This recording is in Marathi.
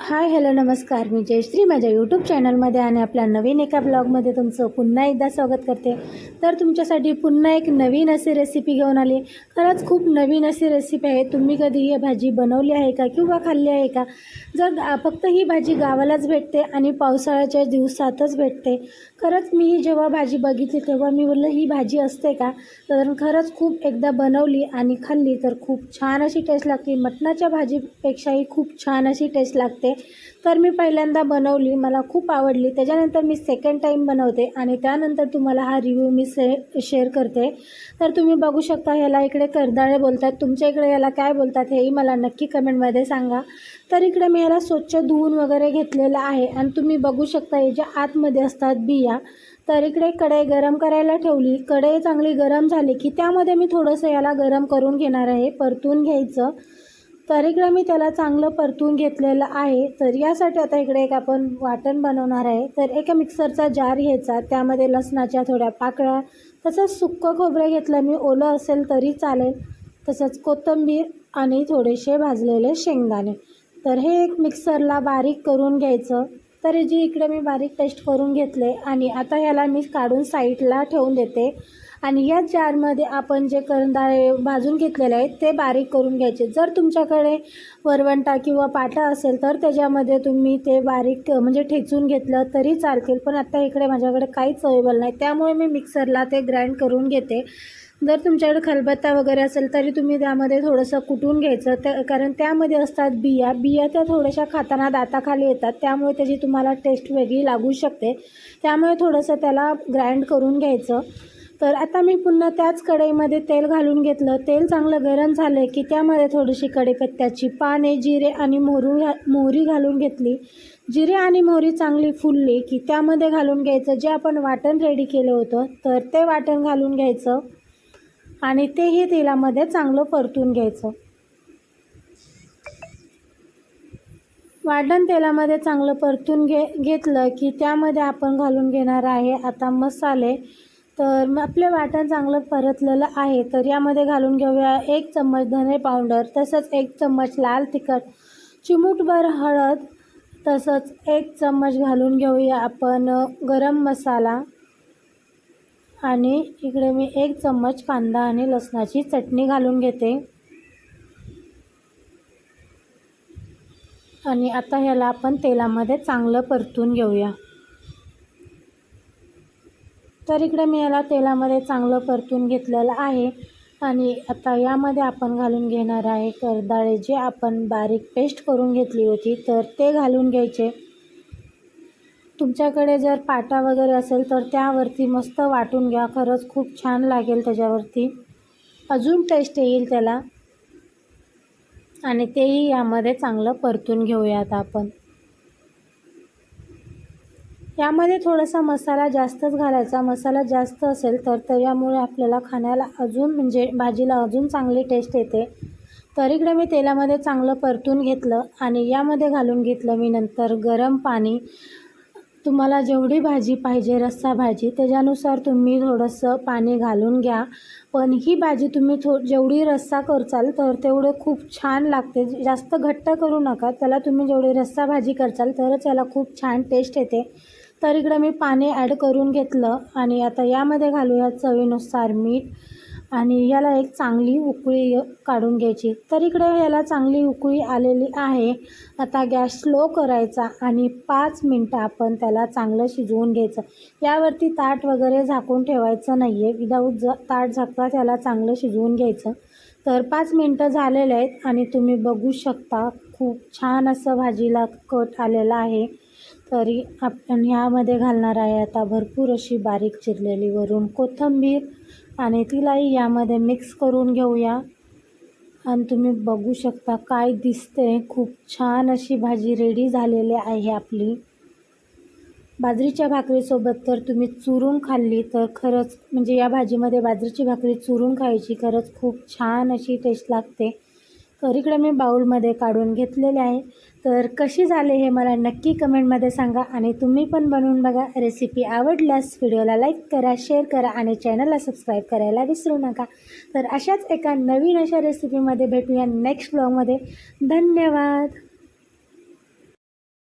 हाय हॅलो नमस्कार. मी जयश्री माझ्या यूट्यूब चॅनलमध्ये आणि आपल्या नवीन एका ब्लॉगमध्ये तुमचं पुन्हा एकदा स्वागत करते. तर तुमच्यासाठी पुन्हा एक नवीन अशी रेसिपी घेऊन आली. खरंच खूप नवीन अशी रेसिपी आहे. तुम्ही कधी ही भाजी बनवली आहे का किंवा खाल्ली आहे का? जर फक्त ही भाजी गावालाच भेटते आणि पावसाळ्याच्या दिवसातच भेटते. खरंच मी ही जेव्हा भाजी बघितली तेव्हा मी बोललं ही भाजी असते का? तर खरंच खूप एकदा बनवली आणि खाल्ली. तर खूप छान अशी टेस्ट लागते. मटणाच्या भाजीपेक्षाही खूप छान अशी टेस्ट लागते. तर मी पहिल्यांदा बनवली मला खूप आवडली. त्याच्यानंतर मी सेकंड टाईम बनवते आणि त्यानंतर तुम्हाला हा रिव्ह्यू मी से शेअर करते. तर तुम्ही बघू शकता ह्याला इकडे करदाळे बोलतात. तुमच्या इकडे याला काय बोलतात हेही मला नक्की कमेंटमध्ये सांगा. तर इकडे मी याला स्वच्छ धुवून वगैरे घेतलेलं आहे आणि तुम्ही बघू शकता हे ज्या आतमध्ये असतात बिया तर इकडे कढई गरम करायला ठेवली. कढई चांगली गरम झाली की त्यामध्ये मी थोडंसं याला गरम करून घेणार आहे परतून घ्यायचं. तर इकडे मी त्याला चांगलं परतून घेतलेलं आहे तर यासाठी आता इकडे एक आपण वाटण बनवणार आहे. तर एका मिक्सरचा जार घ्यायचा त्यामध्ये लसणाच्या थोड्या पाकळ्या तसंच सुक्कं खोबरं घेतलं मी ओलं असेल तरी चालेल. तसंच कोथिंबीर आणि थोडेसे भाजलेले शेंगदाणे. तर हे एक मिक्सरला बारीक करून घ्यायचं. तर जी इकडे मी बारीक पेस्ट करून घेतले आणि आता ह्याला मी काढून साईडला ठेवून देते. आणि या जारमध्ये आपण जे करंदाळे भाजून घेतलेले आहेत ते बारीक करून घ्यायचे. जर तुमच्याकडे वरवंटा किंवा पाटा असेल तर त्याच्यामध्ये तुम्ही ते बारीक म्हणजे ठेचून घेतलं तरी चालतील. पण आत्ता इकडे माझ्याकडे काहीच अवेलेबल नाही. त्यामुळे मी मिक्सरला ते ग्राइंड करून घेते. जर तुमच्याकडे खलबत्ता वगैरे असेल तरी तुम्ही त्यामध्ये थोडंसं कुटून घ्यायचं. त्या कारण त्यामध्ये असतात बिया. बिया त्या थोड्याशा खाताना दाताखाली येतात. त्यामुळे त्याची तुम्हाला टेस्ट वेगळी लागू शकते. त्यामुळे थोडंसं त्याला ग्राइंड करून घ्यायचं. तर आता मी पुन्हा त्याच कढईमध्ये तेल घालून घेतलं. तेल चांगलं गरम झालं की त्यामध्ये थोडीशी कढीपत्त्याची पाने जिरे आणि मोहरू घा मोहरी घालून घेतली. जिरे आणि मोहरी चांगली फुलली की त्यामध्ये घालून घ्यायचं जे आपण वाटण रेडी केलं होतं तर ते वाटण घालून घ्यायचं आणि तेही तेलामध्ये चांगलं परतून घ्यायचं. वाटण तेलामध्ये चांगलं परतून घे घेतलं की त्यामध्ये आपण घालून घेणार आहे आता मसाले. तर मग आपलं वाटण चांगलं परतलेलं आहे तर यामध्ये घालून घेऊया एक चम्मच धने पावडर तसंच एक चम्मच लाल तिखट चिमूटभर हळद तसंच एक चम्मच घालून घेऊया आपण गरम मसाला. आणि इकडे मी एक चम्मच कांदा आणि लसणाची चटणी घालून घेते. आणि आता ह्याला आपण तेलामध्ये चांगलं परतून घेऊया. तर इकडे मी याला तेलामध्ये चांगलं परतून घेतलेलं आहे. आणि आता यामध्ये आपण घालून घेणार आहे करदाळे जे आपण बारीक पेस्ट करून घेतली होती तर ते घालून घ्यायचे. तुमच्याकडे जर पाटा वगैरे असेल तर त्यावरती मस्त वाटून घ्या खरंच खूप छान लागेल त्याच्यावरती. अजून टेस्ट येईल त्याला. आणि तेही यामध्ये चांगलं परतून घेऊयात आपण. यामध्ये थोडासा मसाला जास्तच घालायचा. मसाला जास्त असेल तर त्याच्यामुळे आपल्याला खाण्याला अजून म्हणजे भाजीला अजून चांगली टेस्ट येते. तर इकडे मी तेलामध्ये चांगलं परतून घेतलं आणि यामध्ये घालून घेतलं मी नंतर गरम पाणी. तुम्हाला जेवढी भाजी पाहिजे रस्सा भाजी त्याच्यानुसार तुम्ही थोडंसं पाणी घालून घ्या. पण ही भाजी तुम्ही थो जेवढी रस्सा करचाल तर तेवढं खूप छान लागते. जास्त घट्ट करू नका. त्याला तुम्ही जेवढी रस्सा भाजी करचाल तरच याला खूप छान टेस्ट येते. तर इकडं मी पाणी ॲड करून घेतलं आणि आता यामध्ये घालूया चवीनुसार मीठ आणि याला एक चांगली उकळी काढून घ्यायची. तर इकडे याला चांगली उकळी आलेली आहे. आता गॅस स्लो करायचा आणि पाच मिनटं आपण त्याला चांगलं शिजवून घ्यायचं. यावरती ताट वगैरे झाकून ठेवायचं नाही आहे विदाऊट ज ताट झाकता त्याला चांगलं शिजवून घ्यायचं. तर पाच मिनटं झालेले आहेत आणि तुम्ही बघू शकता खूप छान असं भाजीला कट आलेला आहे. तरी आपण ह्यामध्ये घालणार आहे आता भरपूर अशी बारीक चिरलेली वरून कोथिंबीर आणि तिलाही यामध्ये मिक्स करून घेऊया. आणि तुम्ही बघू शकता काय दिसते. खूप छान अशी भाजी रेडी झालेली आहे आपली. बाजरीच्या भाकरीसोबत तर तुम्ही चुरून खाल्ली तर खरंच म्हणजे या भाजीमध्ये बाजरीची भाकरी चुरून खायची खरंच खूप छान अशी टेस्ट लागते. तर इकडे मी बाऊलमध्ये काढून घेतलेले आहे. तर कशी झाले हे मला नक्की कमेंटमध्ये सांगा आणि तुम्ही पण बनवून बघा. रेसिपी आवडल्यास व्हिडिओला लाईक करा शेअर करा आणि चॅनलला सबस्क्राईब करायला विसरू नका. तर अशाच एका नवीन अशा रेसिपीमध्ये भेटूया नेक्स्ट ब्लॉगमध्ये. धन्यवाद!